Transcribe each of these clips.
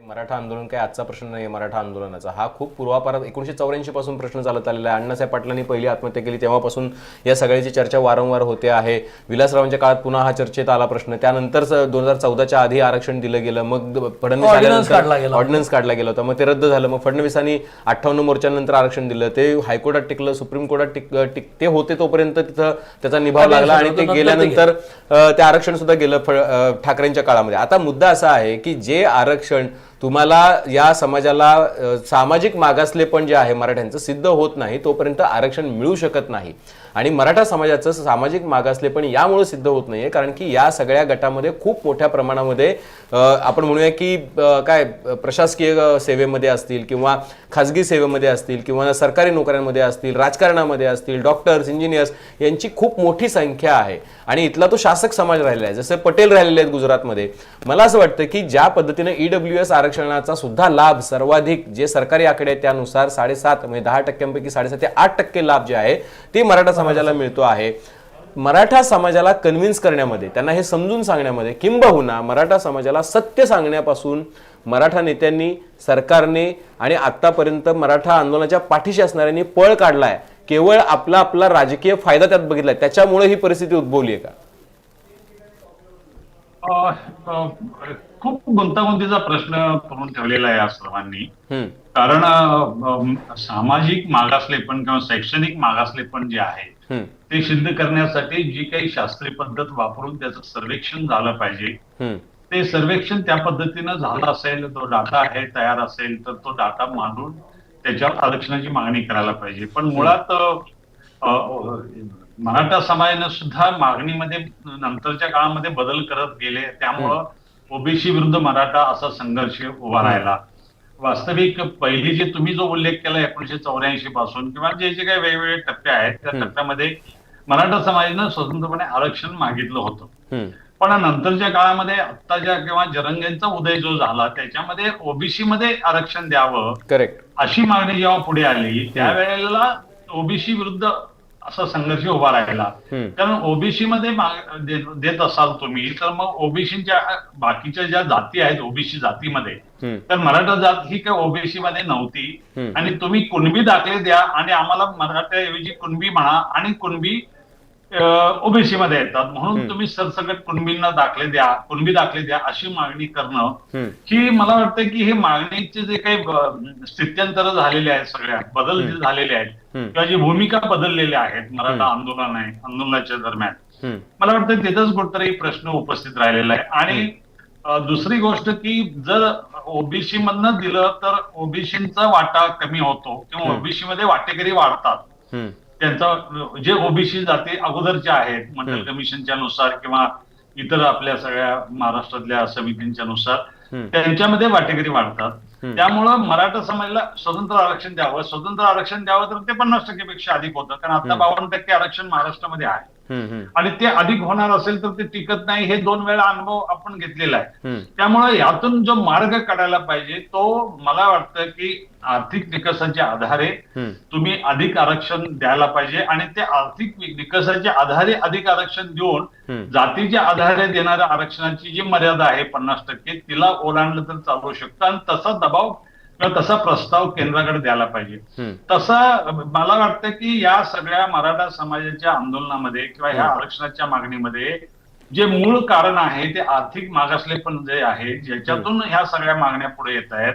मराठा आंदोलन काय आजचा प्रश्न नाही मराठा आंदोलनाचा. हा खूप पूर्वापारात एकोणीशे चौऱ्याऐंशी पासून प्रश्न चालत आलेला आहे. अण्णासाहेब पाटलांनी पहिली आत्महत्या केली तेव्हापासून या सगळ्याची चर्चा वारंवार होते आहे. विलासरावांच्या काळात पुन्हा हा चर्चेत आला प्रश्न. त्यानंतर दोन हजार चौदाच्या आधी आरक्षण दिलं गेलं मग फडणवीस. ऑर्डिनन्स काढला गेला. होता. मग ते रद्द झालं. मग फडणवीसांनी अठ्ठावन्न मोर्चानंतर आरक्षण दिलं. ते हायकोर्टात टिकलं सुप्रीम कोर्टात टिक ते होते तोपर्यंत तिथं त्याचा निभाव लागला आणि ते नंतर ते गेल्यानंतर ते आरक्षण सुद्धा गेलं ठाकरेंच्या काळामध्ये. आता मुद्दा असा आहे की जे आरक्षण तुम्हाला या समाजाला सामाजिक मागासलेपण जे आहे मराठ्यांचं सिद्ध होत नाही तोपर्यंत आरक्षण मिळू शकत नाही. आणि मराठा समाजाचं सामाजिक मागासलेपण यामुळे सिद्ध होत नाहीये कारण की या सगळ्या गटामध्ये खूप मोठ्या प्रमाणामध्ये आपण म्हणूया की काय प्रशासकीय सेवेमध्ये असतील किंवा खाजगी सेवेमध्ये असतील किंवा सरकारी नोकऱ्यांमध्ये असतील राजकारणामध्ये असतील डॉक्टर्स इंजिनियर्स यांची खूप मोठी संख्या आहे. आणि इथला तो शासक समाज राहिलेला आहे. जसं पटेल राहिलेले आहेत गुजरातमध्ये. मला असं वाटतं की ज्या पद्धतीने ईडब्ल्यू एस आरक्षणाचा सुद्धा लाभ सर्वाधिक जे सरकारी आकडे आहेत त्यानुसार साडेसात म्हणजे दहा टक्क्यांपैकी साडेसात ते आठ टक्के लाभ जे आहे ते मराठा समाजाला मिळतो आहे. मराठा समाजाला कन्व्हिन्स करण्यामध्ये त्यांना हे समजून सांगण्यामध्ये किंबहुना मराठा समाजाला सत्य सांगण्यापासून मराठा नेत्यांनी सरकारने आणि आतापर्यंत मराठा आंदोलनाच्या पाठीशी असणाऱ्यांनी पळ काढलाय. केवळ आपला आपला राजकीय फायदा त्यात बघितलाय. त्याच्यामुळे ही परिस्थिती उद्भवली आहे का? खूप गुंतागुंतीचा प्रश्न करून ठेवलेला आहे या सर्वांनी. कारण सामाजिक मागासलेपण किंवा शैक्षणिक मागासलेपण जे आहे ते सिद्ध करण्यासाठी जी काही शास्त्रीय पद्धत वापरून त्याचं सर्वेक्षण झालं पाहिजे. ते सर्वेक्षण त्या पद्धतीनं झालं असेल तो डाटा आहे तयार असेल तर तो डाटा मांडून त्याच्यावर आरक्षणाची मागणी करायला पाहिजे. पण मुळात मराठा समाजानं सुद्धा मागणीमध्ये नंतरच्या काळामध्ये बदल करत गेले. त्यामुळं ओबीसी विरुद्ध मराठा असा संघर्ष उभा राहिला. वास्तविक पहिली जे तुम्ही जो उल्लेख केला एकोणीशे चौऱ्याऐंशी पासून किंवा जे जे काही वेगवेगळे टप्पे आहेत त्या. टप्प्यामध्ये मराठा समाजानं स्वतंत्रपणे आरक्षण मागितलं होतं. पण नंतरच्या काळामध्ये आत्ताच्या किंवा जरंगेंचा उदय जो झाला त्याच्यामध्ये ओबीसी मध्ये आरक्षण द्यावं करेक्ट अशी मागणी जेव्हा पुढे आली त्यावेळेला ओबीसी विरुद्ध असा संघर्ष उभा राहिला. कारण ओबीसी मध्ये देत असाल तुम्ही तर मग ओबीसीच्या बाकीच्या ज्या जाती आहेत ओबीसी जातीमध्ये तर मराठा जात ही काही ओबीसी मध्ये नव्हती. आणि तुम्ही कुणबी दाखले द्या आणि आम्हाला मराठ्याऐवजी कुणबी म्हणा आणि कुणबी ओबीसी मध्ये येतात. म्हणून. तुम्ही सरसकट कुणबींना दाखले द्या कुणबी दाखले द्या अशी मागणी करणं ही मला वाटतं की हे मागणीचे जे काही स्थित्यंतर झालेले आहेत सगळ्या बदल जे झालेले आहेत. किंवा जी भूमिका बदललेल्या आहेत मराठा. आंदोलन आहे आंदोलनाच्या दरम्यान. मला वाटतं तिथंच कुठतरी प्रश्न उपस्थित राहिलेला आहे. आणि दुसरी गोष्ट की जर ओबीसी मधनं दिलं तर ओबीसीचा वाटा कमी होतो किंवा. ओबीसी मध्ये वाटेकरी वाढतात. त्यांचा जे ओबीसी जाती अगोदरच्या आहेत मंडल. कमिशनच्या नुसार किंवा इतर आपल्या सगळ्या महाराष्ट्रातल्या समितींच्या नुसार. त्यांच्यामध्ये वाटेकरी वाढतात. त्यामुळं मराठा समाजाला स्वतंत्र आरक्षण द्यावं स्वतंत्र आरक्षण द्यावं तर ते पन्नास टक्केपेक्षा अधिक होतं कारण आता. बावन्न टक्के आरक्षण महाराष्ट्रामध्ये आहे आणि ते अधिक होणार असेल तर ते टिकत नाही हे दोन वेळा अनुभव आपण घेतलेला आहे. त्यामुळे यातून जो मार्ग काढायला पाहिजे तो मला वाटतं की आर्थिक निकषाच्या आधारे तुम्ही अधिक आरक्षण द्यायला पाहिजे आणि ते आर्थिक निकषाच्या आधारे अधिक आरक्षण देऊन. जातीच्या आधारे देणाऱ्या आरक्षणाची जी मर्यादा आहे पन्नास टक्के तिला ओलांडलं तर चालू शकतं. आणि तसा दबाव किंवा तसा प्रस्ताव केंद्राकडे द्यायला पाहिजे. तसं मला वाटतं की या सगळ्या मराठा समाजाच्या आंदोलनामध्ये किंवा ह्या. आरक्षणाच्या मागणीमध्ये जे मूळ कारण आहे ते आर्थिक मागासलेपण जे आहे ज्याच्यातून ह्या सगळ्या मागण्या पुढे येत आहेत.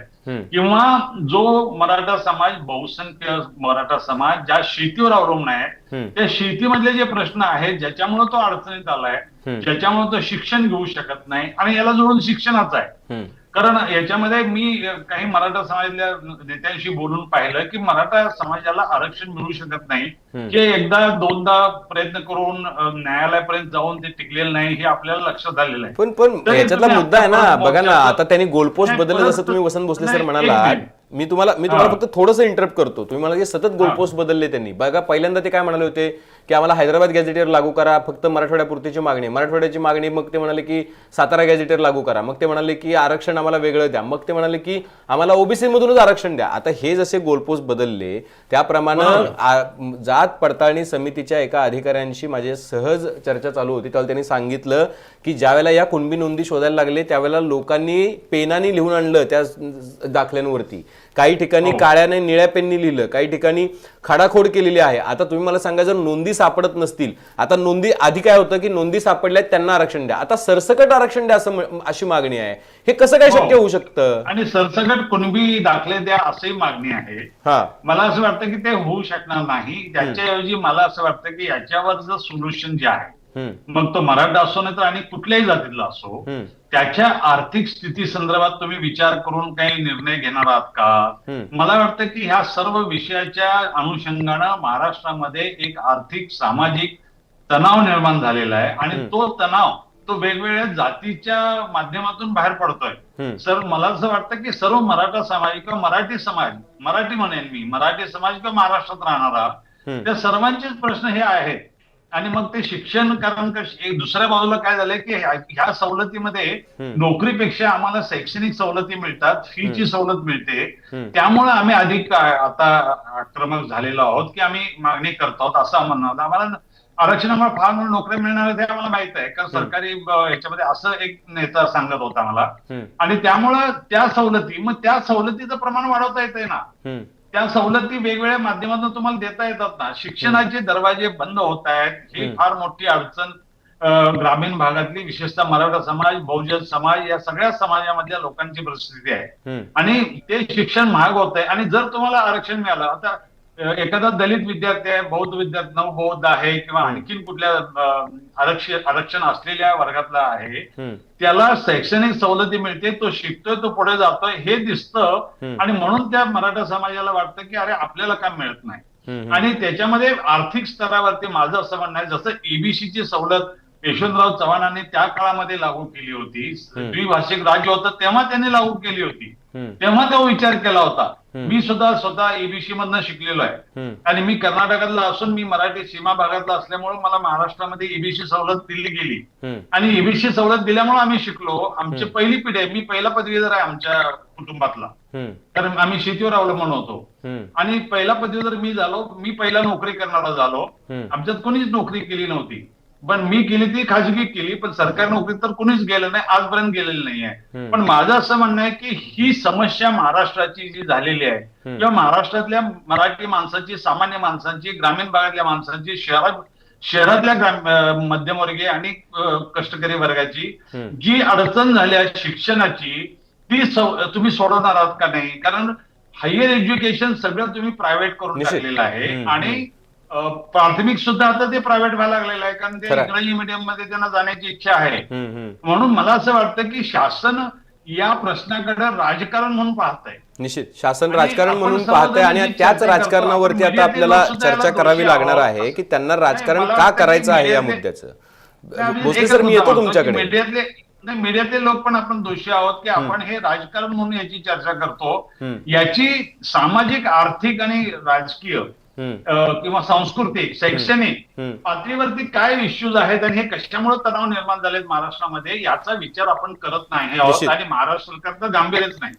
किंवा जो मराठा समाज बहुसंख्य मराठा समाज ज्या शेतीवर अवलंबून आहे. त्या शेतीमधले जे प्रश्न आहेत ज्याच्यामुळे तो अडचणीत आलाय. ज्याच्यामुळे तो शिक्षण घेऊ शकत नाही आणि याला जोडून शिक्षणाचं आहे. कारण याच्यामध्ये मी काही मराठा समाजातल्या नेत्यांशी बोलून पाहिलं की मराठा समाजाला आरक्षण मिळू शकत नाही. जे एकदा दोनदा प्रयत्न करून न्यायालयापर्यंत जाऊन ते टिकलेलं नाही हे आपल्याला लक्षात आलेलं आहे पण पण याच्यातला मुद्दा आहे ना बघा ना आता त्यांनी गोलपोस्ट बदललं जसं तुम्ही वसंत भोसले सर मिनिट. मी तुम्हाला मी तुम्हाला फक्त थोडंसं इंटरप्ट करतो. तुम्ही मला सतत गोलपोस्ट बदलले त्यांनी. बघा पहिल्यांदा ते काय म्हणाले होते? की आम्हाला हैदराबाद गॅझेटियर लागू करा फक्त मराठवाड्यापुरतीची मागणी. मराठवाड्याची मागणी मग ते म्हणाले की सातारा गॅझेटियर लागू करा. मग ते म्हणाले की आरक्षण आम्हाला वेगळं द्या. मग ते म्हणाले की आम्हाला ओबीसी मधूनच आरक्षण द्या. आता हे जसे गोलपोस्ट बदलले त्याप्रमाणे जात पडताळणी समितीच्या एका अधिकाऱ्यांशी माझे सहज चर्चा चालू होती. तेव्हा त्यांनी सांगितलं की ज्यावेळेला या कुणबी नोंदी शोधायला लागले त्यावेळेला लोकांनी पेनाने लिहून आणलं त्या दाखल्यांवरती. काही ठिकाणी काळ्याने निळ्या पेननी लिहिलं काही ठिकाणी खाडाखोड केलेली आहे. आता तुम्ही मला सांगा जर नोंदी सापडत नसतील आता नोंदी आधी काय होतं की नोंदी सापडल्यात त्यांना आरक्षण द्या. आता सरसकट आरक्षण द्या असं अशी मागणी आहे. हे कसं काय शक्य होऊ शकतं? आणि सरसकट कुणबी दाखले द्या अशी मागणी आहे. हा. मला असं वाटतं की ते होऊ शकणार नाही. त्याच्याऐवजी मला असं वाटतं की याच्यावरचं सोल्युशन जे आहे मग तो मराठा असो नाही तर आणि कुठल्याही जातीतला असो त्याच्या आर्थिक स्थिती संदर्भात तुम्ही विचार करून काही निर्णय घेणार आहात का. मला वाटतं की ह्या सर्व विषयाच्या अनुषंगानं महाराष्ट्रामध्ये एक आर्थिक सामाजिक तणाव निर्माण झालेला आहे आणि तो तणाव तो वेगवेगळ्या जातीच्या माध्यमातून बाहेर पडतोय. सर मला असं वाटतं की सर्व मराठा समाज किंवा मराठी समाज मराठी म्हणेन मी मराठी समाज किंवा महाराष्ट्रात राहणारा. त्या सर्वांचेच प्रश्न हे आहेत आणि मग ते शिक्षण कारण का एक दुसऱ्या बाजूला काय झालंय की ह्या सवलतीमध्ये. नोकरीपेक्षा आम्हाला शैक्षणिक सवलती मिळतात फीची सवलत मिळते. त्यामुळे आम्ही अधिक आता आक्रमक झालेलो आहोत की आम्ही मागणी करतो आहोत असं म्हणणं होतं. आम्हाला आरक्षणामुळे फार म्हणून नोकऱ्या मिळणार हे आम्हाला माहीत आहे. कारण सरकारी अ, ह्याच्यामध्ये असं एक नेता सांगत होता मला आणि त्यामुळं त्या सवलती मग त्या सवलतीचं प्रमाण वाढवता येतंय ना. त्या सवलती वेगवेगळ्या माध्यमातून तुम्हाला देता येतात ना. शिक्षणाचे दरवाजे बंद होत आहेत. ही. फार मोठी अडचण ग्रामीण भागातली विशेषतः मराठा समाज बहुजन समाज या सगळ्या समाजामधल्या लोकांची परिस्थिती आहे. आणि ते शिक्षण महाग होत आहे. आणि जर तुम्हाला आरक्षण मिळालं आता एखादा दलित विद्यार्थी आहे बौद्ध विद्यार्थी नवबौद्ध आहे किंवा. आणखीन कुठल्या आरक्षण आरक्षण असलेल्या वर्गातला आहे त्याला शैक्षणिक सवलती मिळते तो शिकतोय तो पुढे जातोय हे दिसतं. आणि म्हणून त्या मराठा समाजाला वाटतं की अरे आपल्याला काय मिळत नाही आणि त्याच्यामध्ये आर्थिक स्तरावरती माझं असं म्हणणं आहे जसं एबीसीची सवलत यशवंतराव चव्हाणांनी त्या काळामध्ये लागू केली होती. द्विभाषिक राज्य होतं तेव्हा त्यांनी लागू केली होती तेव्हा तो विचार केला होता. मी सुद्धा स्वतः एबीसी मधनं शिकलेलो आहे. आणि मी कर्नाटकातला असून मी मराठी सीमा भागातला असल्यामुळे मला महाराष्ट्रामध्ये एबीसी सवलत दिली गेली. आणि एबीसी सवलत दिल्यामुळे आम्ही शिकलो. आमची. पहिली पिढी आहे. मी पहिला पदवीधर आहे आमच्या कुटुंबातला. कारण आम्ही शेतीवर अवलंबून होतो. आणि पहिला पदवीधर मी झालो. मी पहिला नोकरी करणारा झालो. आमच्यात कोणीच नोकरी केली नव्हती. पण मी केली ती खाजगी केली पण सरकारी नोकरी तर कोणीच गेलं नाही आजपर्यंत गेलेलं नाहीये. पण माझं असं म्हणणं आहे की ही समस्या महाराष्ट्राची जी झालेली आहे. किंवा महाराष्ट्रातल्या मराठी माणसाची सामान्य माणसांची ग्रामीण भागातल्या माणसांची शहरात शहरातल्या ग्राम मध्यमवर्गीय आणि कष्टकरी वर्गाची. जी अडचण झाली आहे शिक्षणाची ती तुम्ही सोडवणार आहात का नाही कारण हायर एज्युकेशन सगळं तुम्ही प्रायव्हेट करून. टाकलेलं आहे आणि प्राथमिक सुद्धा आता ते प्रायव्हेट व्हायला लागलेलं आहे. कारण ते. इंग्रजी मीडियममध्ये त्यांना जाण्याची इच्छा आहे. हम्म हम्म. म्हणून मला असं वाटतं की शासन या प्रश्नाकडे राजकारण म्हणून पाहत आहे निश्चित. शासन आणि राजकारण आपण म्हणून सर्वजण पाहते आणि जी त्याच चर्चा करतो, राजकारणावरती आपण आता आपल्याला चर्चा करावी दोषी लागणार आहोत. आहे की त्यांना राजकारण मला का वाटतं की करायचं आहे या मुद्द्याचं? भोसले सर मी येतो तुमच्याकडे. मीडियातले नाही मीडियातले लोक पण आपण दोषी आहोत की आपण हे राजकारण म्हणून याची चर्चा करतो. हम्म. याची सामाजिक आर्थिक आणि राजकीय किंवा सांस्कृतिक शैक्षणिक पातळीवरती काय इश्यूज आहेत आणि हे कशामुळे तणाव निर्माण झालेत महाराष्ट्रामध्ये याचा विचार आपण करत नाही. आणि महाराष्ट्र सरकारचं गांभीर्यच नाही.